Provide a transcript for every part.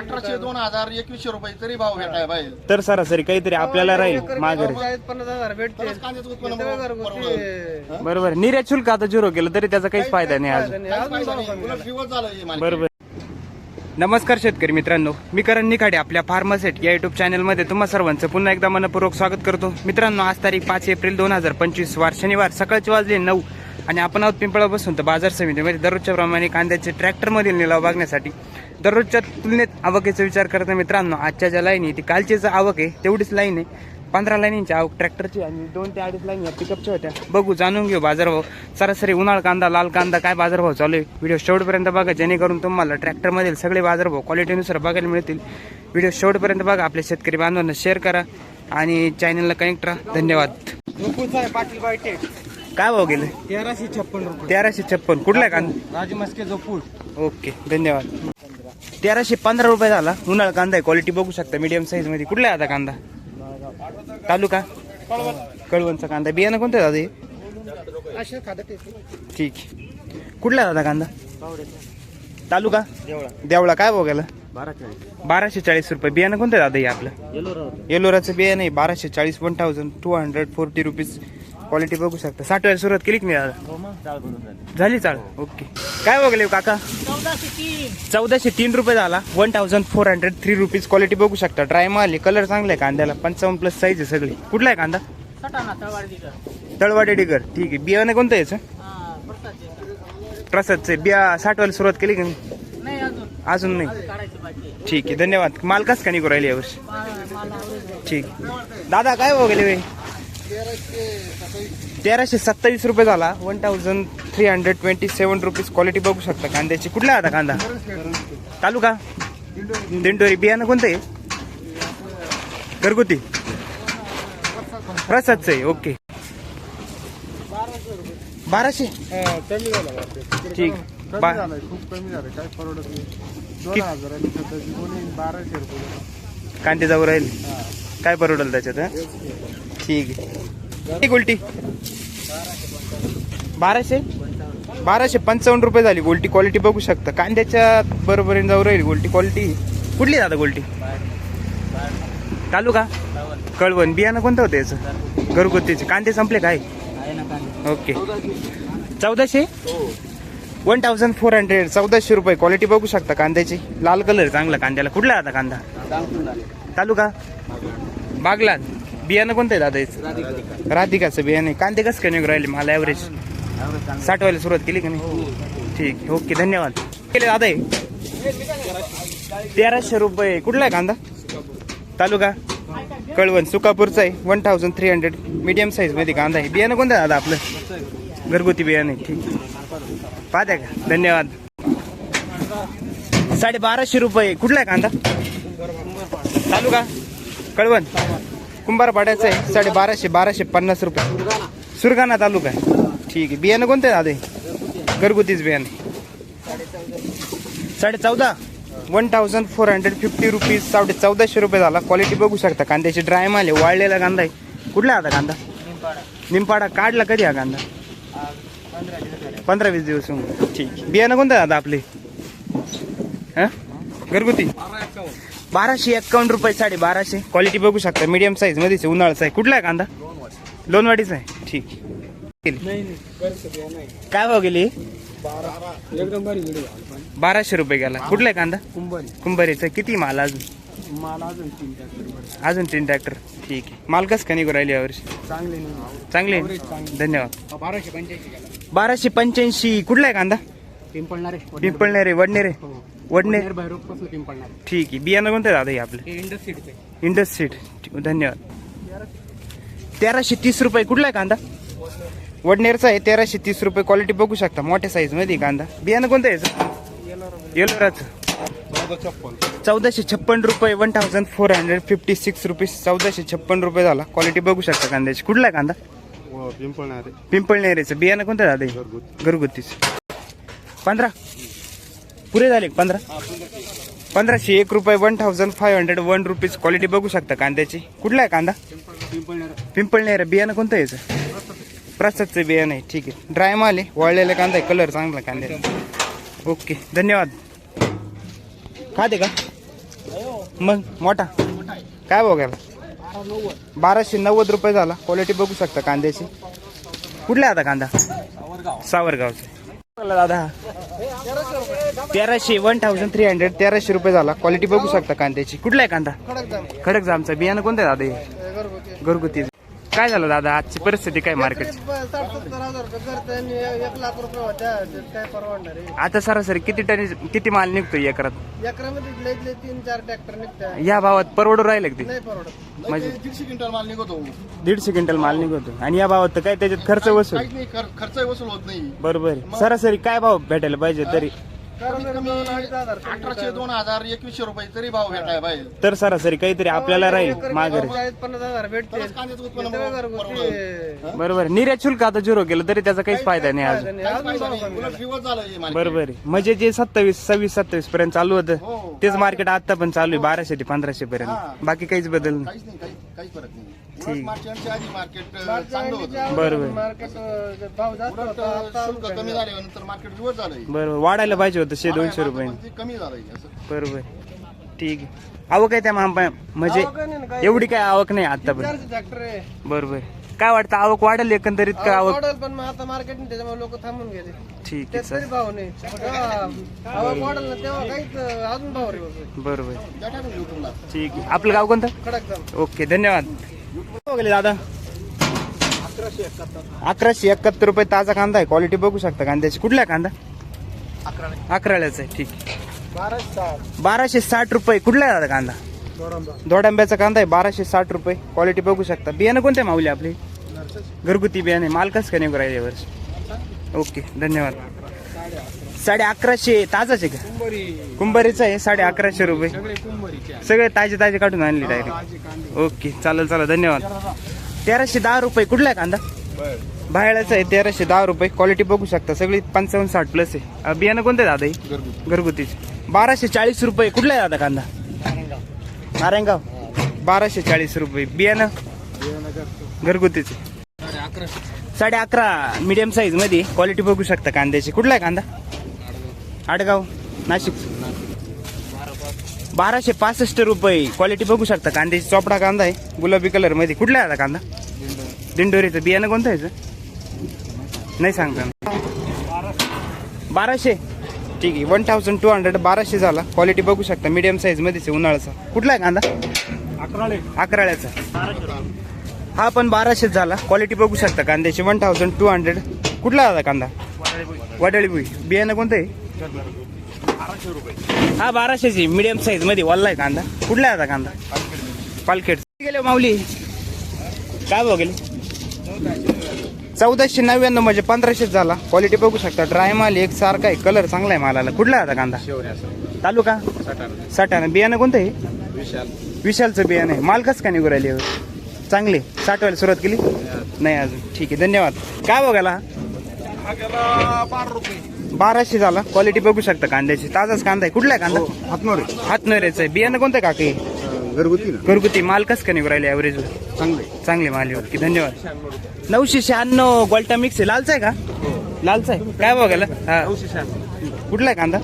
अठराशे दोन हजार एकवीसशे रुपये तरी भाव भेटाय पाहिजे. तर सरासरी काहीतरी आपल्याला राहील माघारी. पन्नास हजार भेटते तरच कांद्याचं उत्पन्न सगळं बरोबर निर्यात शुल्क आता झिरो केलं तरी त्याचा काहीच फायदा नाही आज. काहीच फायदा नाही. उलट झालं. हे मार्केट. बरोबर. नमस्कार शेतकरी मित्रांनो. मी करण निखाडे आपल्या फार्मासेट या युट्यूब चॅनलमध्ये तुम्हा सर्वांचं पुन्हा एकदा मनपूर्वक स्वागत करतो. मित्रांनो आज तारीख पाच एप्रिल दोन हजार पंचवीस वार शनिवार सकाळचे वाजले नऊ. आणि आपण आहोत पिंपळा बसून तर बाजार समितीमध्ये दररोजच्या प्रमाणे कांद्याचे ट्रॅक्टरमधील निलाव बघण्यासाठी. दररोजच्या तुलनेत आवकेचा विचार करता मित्रांनो. आजच्या ज्या लाईन आहे ती कालचीच आवक आहे तेवढीच लाईन आहे. पंधरा लाईनींची आवक ट्रॅक्टरची आणि दोन ते अडीच लाईन या पिकअपच्या होत्या. बघू जाणून घेऊ बाजारभाव. सरासरी उन्हाळ कांदा लाल कांदा काय बाजारभाव चालू आहे? व्हिडिओ शेवटपर्यंत बघा जेणेकरून तुम्हाला ट्रॅक्टरमधील सगळे बाजारभाव क्वालिटीनुसार बघायला मिळतील. व्हिडिओ शेवटपर्यंत बघा आपल्या शेतकरी बांधवांना शेअर करा आणि चॅनलला कनेक्ट राहा. धन्यवाद. काय भाव गेले? तेराशे छप्पन तेराशे छप्पन. कुठला आहे कांदा? राजू मस्के जोपूर ओके धन्यवाद. तेराशे पंधरा रुपये झाला. उन्हाळा कांदा आहे. क्वालिटी बघू शकता. मीडियम साईजमध्ये. कुठला आहे आता कांदा? तालुका? कळवणचा कांदा. बियाणं कोणतं दादा हे? ठीक. कुठला दादा कांदा? तालुका? देवळा. काय बघायला बाराशे चाळीस रुपये. बियाणं कोणतं दादा हे आपलं? येलोराचं बियाणं आहे. बाराशे चाळीस. One thousand two hundred forty rupees quality बघू शकता. साठ वेळेला सुरुवात केली की नाही दादा? झाली चाळ ओके काय बघले हो काका? चौदाशे तीन रुपये झाला. One thousand four hundred three rupees quality बघू शकता. ड्राय माल कलर चांगला आहे कांद्याला. पंचावन्न प्लस साईज आहे सगळी. कुठला आहे कांदा? तळवाडे डिगर ठीक आहे. बियाणं कोणतं आहे याचं? प्रसादचं बिया साठ वेळा सुरुवात केली की नाही? अजून नाही. ठीक आहे. धन्यवाद. माल कस का निघू राहिले यावर्षी ठीक. दादा काय बघले गेले तेराशे सत्तावीस रुपये झाला. One thousand three hundred twenty seven rupees quality बघू शकता. कांद्याची कुठला आता कांदा? तालुका? दिंडोरी. बियाणं कोणतं आहे? घरगुती. प्रसादचं आहे. ओके बाराशे? कमी झाला ठीक. बा खूप कमी झालं काय परवडत नाही दोन बाराशे रुपये कांदे जाऊ राहील. काय परवडेल त्याच्यात ठीक आहे. गोल्टी बाराशे? बाराशे पंचावन्न रुपये झाली गोल्टी क्वालिटी बघू शकता. कांद्याच्या बरोबरीने जाऊ राहील गोल्टी क्वालिटी कुठली दादा गोल्टी तालुका? कळवण. बियाणं कोणतं होतं याचं? घरगुतीचे. कांदे संपले काय? ओके. चौदाशे? वन थाउजंड फोर हंड्रेड चौदाशे रुपये. क्वालिटी बघू शकता कांद्याची. लाल कलर चांगला कांद्याला. कुठला आता कांदा? तालुका? बागलान. बियाणं कोणतं आहे दादा याचं? राधिकाचं बियाणं आहे. कांदे कसं काय निघून राहिले? मला ॲव्हरेज साठ व्हायला सुरुवात केली का नाही? ठीक आहे. ओके धन्यवाद. केले दादा हे? तेराशे रुपये. कुठला आहे कांदा? तालुका? कळवण. सुकापूरचा आहे. One thousand three hundred medium साईजमध्ये कांदा आहे. बियाणं कोणतं आहे दादा आपलं? घरगुती बियाणं आहे. ठीक पाहत्या का? धन्यवाद. साडे बाराशे रुपये. कुठला आहे कांदा? तालुका? कळवण. कुंभारपाड्याचं आहे साडे बाराशे बाराशे पन्नास रुपये. सुरगाणा तालुका आहे. ठीक आहे. बियाणं कोणतं आहे दादा घरगुतीच बियाणं. साडे चौदा one thousand four hundred fifty rupees साडे चौदाशे रुपये झाला. क्वालिटी बघू शकता. कांद्याची ड्राय माल आहे. वाळलेला कांदा आहे. कुठला आता कांदा? निंपाडा काढला कधी हा कांदा? पंधरा वीस दिवस होऊन ठीक. बियाणं कोणतं आहे दादा आपले? हां? घरगुती? बाराशे एक्कावन्न रुपये साडे बाराशे क्वालिटी बघू शकता. मीडियम साईज मध्येच आहे, उन्हाळ्याचा आहे कुठला आहे कांदा? लोणवाडीचा आहे. ठीक. काय भाव गेली? एकदम बरी व्हिडिओ बाराशे रुपये गेला. कुठला आहे कांदा? कुंभरी कुंभारीचा. किती माल अजून? मला अजून तीन ट्रॅक्टर अजून तीन ट्रॅक्टर ठीक आहे. माल कसं का निघू राहिले यावर्षी चांगले. धन्यवाद बाराशे पंच्याऐंशी बाराशे पंच्याऐंशी. कुठला आहे कांदा? पिंपळणारे. पिंपळनेरे वडनेरे. भैरवपासून पिंपळणारे ठीक आहे. बियाणं कोणतं आहे दादा हे आपलं? हे इंडस्ट्रीचे इंडस सीट धन्यवाद. तेराशे तीस रुपये. कुठला आहे कांदा? वडनेरचा आहे. तेराशे तीस रुपये. क्वालिटी बघू शकता. मोठ्या साईजमध्ये आहे कांदा. बियाणं कोणतं आहे याचं? येलोराचं. चौदाशे छप्पन रुपये. One thousand four hundred fifty six rupees चौदाशे छप्पन रुपये झाला. क्वालिटी बघू शकता कांद्याची. कुठला आहे कांदा? पिंपळणारे पिंपळनेरेचं बियाणं कोणतं आहे दादा? घरगुतीच. पंधरा. पुरे झाले का? पंधरा? पंधराशे एक रुपये one thousand five hundred one rupees quality बघू शकता कांद्याची. कुठला आहे कांदा? पिंपळनेर. बियाणं कोणतं आहे याचं? प्रसादचं बियाणं आहे. ठीक आहे. ड्राय माल आहे. वाळलेला कांदा आहे. कलर चांगला कांद्याचा. ओके धन्यवाद. खाते का? मग मोठा. काय बघायला बाराशे नव्वद रुपये झाला. क्वालिटी बघू शकता कांद्याची. कुठला आहे आता कांदा? सावरगावचा. दादा. तेराशे वन थाउजंड थ्री हंड्रेड तेराशे रुपये झाला. क्वालिटी बघू शकता कांद्याची. कुठला आहे कांदा? खडक जामचा बियाणं कोणतं आहे दादा हे? घरगुती. काय झालं दादा? आजची परिस्थिती काय आहे आता सरासरी किती टन किती माल निघतोय एकरात? तीन चार ट्रॅक्टर या भावात परवडू राहिले म्हणजे- दीडशे क्विंटल माल निघतो दीडशे क्विंटल माल निघतो आणि या भावात तर काय त्याच्यात खर्च वसूल? काहीच नाही खर- खर्चही वसूल होत नाही. बरोबर. सरासरी काय भाव भेटायला पाहिजे तरी? अठराशे दोन हजार एकवीसशे रुपये तरी भाव भेटाय पाहिजे तर सरासरी काहीतरी आपल्याला राहील माघारी चाळीस पन्नास हजार भेटते तरच कांद्याचं उत्पन्न सगळं परवडेल. घरगुती बरोबर. निर्यात शुल्क आता झिरो केलं तरी त्याचा काहीच फायदा नाही अजून आणि काहीच अजून फायदा भाव नाही. कमी उलट झाला. दिवस झालं हे मार्केट. बरोबर आहे म्हणजे जे सत्तावीस सव्वीस सत्तावीस पर्यंत चालू होतं हो. तेच मार्केट आता पण चालू आहे बाराशे ते पंधराशे हा. पर्यंत बाकी काहीच बदल नाही काहीच नाही काही काहीच फरक नाही ठीक. उलट मार्चच्या आधी मार्केट अं, मागच्या चांगलं वेळेच्या होतं. बरोबर. मार्केट अं, भाव जास्त उलट होता आता शुल्क कमी झाल्यानंतर मार्केट दिवस झालंय. बरोबर. वाढायला पाहिजे होतं शे दोनशे रुपये. पण ते कमी झालंय असं. बरोबर. ठीक आहे. आवक आहे त्या मांपा म्हणजे आवक नाही ना काही. एवढी काय आवक नाही आता पण चारशे ट्रॅक्टर आहे. बरोबर. काय वाटतं आवक वाढेल एकंदरीत का आवक वाढेल पण मग आता मार्केट नाही त्याच्यामुळे लोक थांबून गेले. ठीक आहे त्यात सर तरी भाव नाही. आवक वाढेल ना तेव्हा काहीच अं, अजून भाव रे बरोबर. त्या टाकून युट्यूबला ठीक आहे. आपलं गाव कोणतं? जाम ओके धन्यवाद. दादा. अकराशे एकाहत्तर रुपये ताजा कांदा आहे. क्वालिटी बघू शकता कांद्याची. कुठला कांदा? अकराळ्याचा आहे. ठीक. बाराशे साठ. रुपये. कुठला आहे दादा कांदा? दोडंबा. दोडांब्याचा कांदा आहे. बाराशे साठ रुपये. क्वालिटी बघू शकता. बियाणं कोणते माऊली आपली? घरगुती बियाणे. माल कसं काय राहिले यावर्षी? ओके. धन्यवाद. साडे अकराशे ताजाच आहे का? कुंभरी. कुंभारीचं आहे साडे अकराशे रुपये. सगळे कुंभरीचे सगळे ताजे ताजे काढून आणले डायरेक्ट ओके चालेल चालेल धन्यवाद. तेराशे दहा रुपये कुठला आहे कांदा? बाहेरचा आहे तेराशे दहा रुपये. क्वालिटी बघू शकता सगळी पंचावन्न साठ प्लस आहे. अं, बियाणं कोणतं आहे दादा हे? घरगुतीचे. बाराशे चाळीस रुपये कुठला आहे दादा कांदा? नारायणगाव. बाराशे चाळीस रुपये. बियाणं? घरगुतीचे. साडे अकरा मीडियम साईजमध्ये. क्वालिटी बघू शकता कांद्याची. कुठला आहे कांदा? आडगाव नाशिक. बाराशे पासष्ट रुपये क्वालिटी बघू शकता. कांद्याची चोपडा कांदा आहे. गुलाबी कलरमध्ये. कुठला आहे कांदा? दिंडोरीचं. बियाणं कोणतं आहे याचं? नाही सांगता. बाराशे. ठीक आहे. वन थाउजंड टू हंड्रेड बाराशे झाला. क्वालिटी बघू शकता. मीडियम साईज मध्येच आहे उन्हाळ्याचा. कुठला आहे कांदा? अकराळ्याचा. हा पण बाराशेच झाला. क्वालिटी बघू शकता. कांद्याची वन थाउजंड टू हंड्रेड कुठला आहे आता कांदा? वडाळी भुई बियाणं कोणतं आहे? हा बाराशेची. मीडियम साईजमध्ये वल्ला आहे कांदा. कुठला आहे आता कांदा? पालखेड. गेले माऊली. काय भाव गेले? चौदाशे नव्याण्णव म्हणजे पंधराशेच झाला. क्वालिटी बघू शकता. ड्राय माल एक सारखा आहे. कलर चांगला आहे मालाला. कुठला आहे आता कांदा? तालुका? साठाणा बियाणं कोणतं आहे? विशालचं बियाणं आहे. माल कसं काय निघू राहिले? चांगले. साठवायला सुरुवात केली? नाही अजून. ठीक आहे. धन्यवाद. काय बघायला बाराशे झाला. क्वालिटी बघू शकता कांद्याची. ताजाच कांदा आहे. कुठला आहे कांदा? हातनोरे. हातनरेचं आहे. बियाणं कोणतं आहे काकी? घरगुती घरगुती. माल कसं काय निघू राहिले ॲव्हरेज चांगले. चांगले माल आहे. ओके धन्यवाद. नऊशे शहाण्णव गोल्टा मिक्स आहे. लालचा आहे का? लालचा आहे. काय बघायला हा. कुठला आहे कांदा?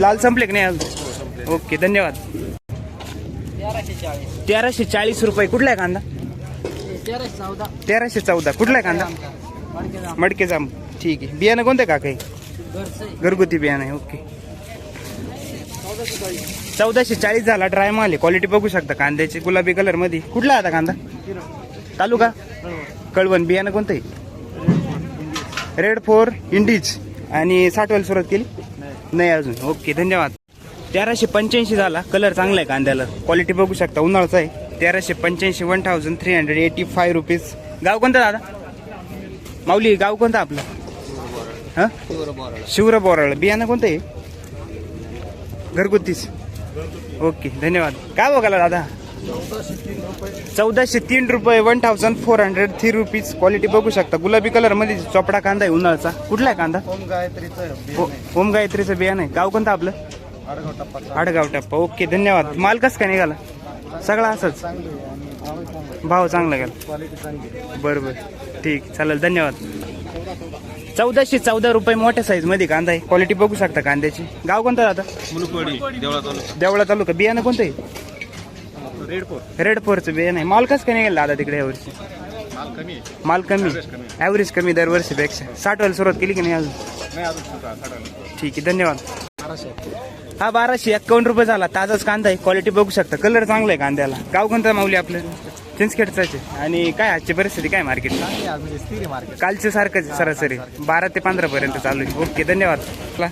लाल संपले की नाही अजून? ओके धन्यवाद. तेराशे चाळीस. रुपये. कुठला आहे कांदा? तेराशे चौदा. कुठला आहे कांदा? मडके जाम ठीक आहे. बियाणं कोणतं का काही घरगुती बियाणं आहे ओके. चौदाशे चाळीस झाला ड्राय माल आहे. क्वालिटी बघू शकता कांद्याची गुलाबी कलरमध्ये. कुठला आहे आता कांदा? तालुका? कळवण. बियाणं कोणतं आहे? रेड फोर इंडीज आणि साठवायला सुरुवात केली? नाही अजून. ओके धन्यवाद. तेराशे पंच्याऐंशी झाला. कलर चांगला आहे कांद्याला. क्वालिटी बघू शकता उन्हाळ्याचा आहे. तेराशे पंच्याऐंशी one thousand three hundred eighty five rupees गाव कोणतं दादा? माऊली गाव कोणतं आपलं? हां? शिवर बोराळ. बियाणं कोणतं आहे? घरगुतीच. ओके धन्यवाद. काय बघायला दादा? चौदाशे तीन रुपये one thousand four hundred three rupees quality बघू शकता. गुलाबी कलरमध्ये चोपडा कांदा आहे उन्हाळाचा. कुठला आहे कांदा? ओम गायत्रीचं ओम गायत्रीचं बियाणं आहे. गाव कोणतं आपलं? आडगाव टप्पा. ओके धन्यवाद. माल कसं काय निघाला? सगळा असंच? भाव चांगला गेला. बरोबर बरं बरं. ठीक चालेल. धन्यवाद. चौदाशे चौदा रुपये मोठ्या साईजमध्ये कांदा आहे. क्वालिटी बघू शकता कांद्याची. गाव कोणतं दादा? मुलुकवाडी देवळा तालुका. देवळा तालुका. बियाणं कोणतं आहे? रेड फोर रेड फोरचं बियाणं आहे. माल कसं काय निघेल दादा तिकडे यावर्षी माल कमी आहे. माल कमी ॲव्हरेज कमी दरवर्षीपेक्षा. साठ व्हायला सुरुवात केली की नाही अजून? नाही ठीक आहे धन्यवाद. हा बाराशे एक्कावन्न रुपये झाला. ताजाच कांदा आहे. क्वालिटी बघू शकता. कलर चांगला आहे कांद्याला. गाव कोणतं माऊली आपलं? चिंचखेडचाच आहे आणि काय आजची परिस्थिती काय मार्केट कालचे सारखंच आहे सरासरी. बारा ते पंधरा पर्यंत चालू आहे. ओके धन्यवाद. ला-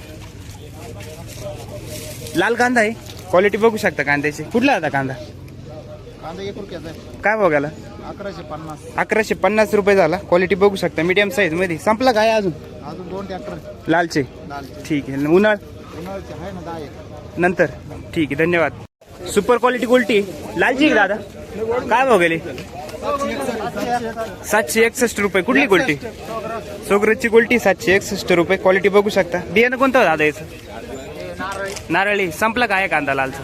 लाल कांदा आहे. क्वालिटी बघू शकता कांद्याची. कुठला आता कांदा? कांदा एक रुपयाचा आहे. काय बघायला अकराशे पन्नास. अकराशे पन्नास रुपये झाला. क्वालिटी बघू शकता. मीडियम साईजमध्ये. संपला काय अजून? अजून दोन ट्रॅक्टर लालचे. लालचे. ठीक आहे. उन्हाळ? उन्हाळ्याचे आहे ना दहा एक. नंतर. ठीक आहे धन्यवाद. सुपर क्वालिटी गोल्टी. लालची आहे का दादा? काय भाव गेली? सातशे एकसष्ट रुपये. कुठली गोल्टी? सोगरची गोल्टी सातशे एकसष्ट रुपये. क्वालिटी बघू शकता. बियाणं कोणतं हो दादा याचं? नारळी. संपला काय कांदा लालचा?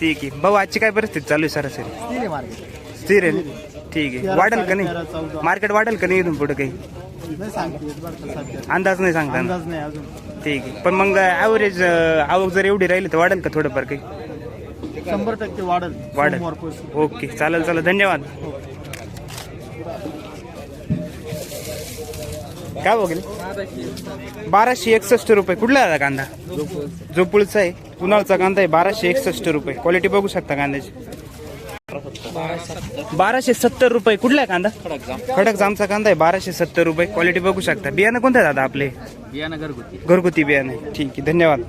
ठीक आहे. भाऊ आजची काय परिस्थिती चालू आहे सरासरी? स्थिर आहे ठीक आहे. वाढेल का नाही? मार्केट वाढेल का नाही इथून पुढे काही? अंदाज नाही सांगता ठीक आहे. पण मग ॲव्हरेज आवक जर एवढी राहिली तर वाढेल का थोडंफार काही? शंभर टक्के वाढेल वाढेल. सोमवारपासून. ओके चालेल चालेल. धन्यवाद. काय बघेल बाराशे एकसष्ट रुपये. कुठला दादा कांदा? जोपुळचा आहे. उन्हाळचा कांदा आहे. बाराशे एकसष्ट रुपये. क्वालिटी बघू शकता कांद्याची. बाराशे सत्तर रुपये. कुठला आहे कांदा? खडक जामचा कांदा आहे. बाराशे सत्तर रुपये. क्वालिटी बघू शकता. बियाणं कोणतं आहे दादा आपले? बियाणं घरगुती. घरगुती बियाणे ठीक आहे. धन्यवाद.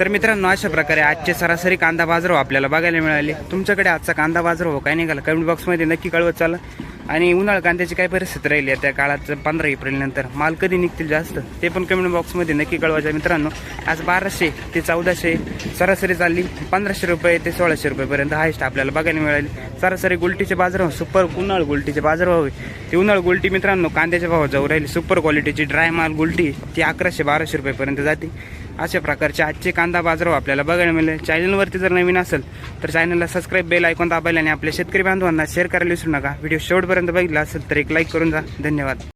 तर मित्रांनो अशा प्रकारे आजचे सरासरी कांदा बाजारभाव आपल्याला बघायला मिळाले. तुमच्याकडे आजचा कांदा बाजारभाव काय निघाला? कमेंट बॉक्समध्ये नक्की कळवत चाला. आणि उन्हाळा कांद्याची काय परिस्थिती राहिली आहे त्या काळात? पंधरा एप्रिल नंतर. माल कधी निघतील जास्त? ते पण कमेंट बॉक्समध्ये नक्की कळवायचं मित्रांनो. आज बाराशे ते चौदाशे सरासरी चालली. पंधराशे रुपये ते सोळाशे रुपयेपर्यंत हायस्ट आपल्याला बघायला मिळाली. सरासरी गुलटीचे बाजार सुपर उन्हाळ गुलटीचे बाजार आहे. ते उन्हाळ गुलटी मित्रांनो कांद्याच्या भावात जाऊ राहिली. सुपर क्वालिटीची ड्राय माल गुलटी ती अकराशे बाराशे रुपयेपर्यंत जाते. अशा प्रकारचे आजचे कांदा बाजारभाव आपल्याला बघायला मिळेल. चॅनलवरती जर नवीन असेल तर चॅनलला सबस्क्राईब बेल ऐकून दाबायला आणि आपल्या शेतकरी बांधवांना शेअर करायला विसरू नका. व्हिडिओ शेवटपर्यंत बघितला असेल तर एक लाईक करून जा. धन्यवाद.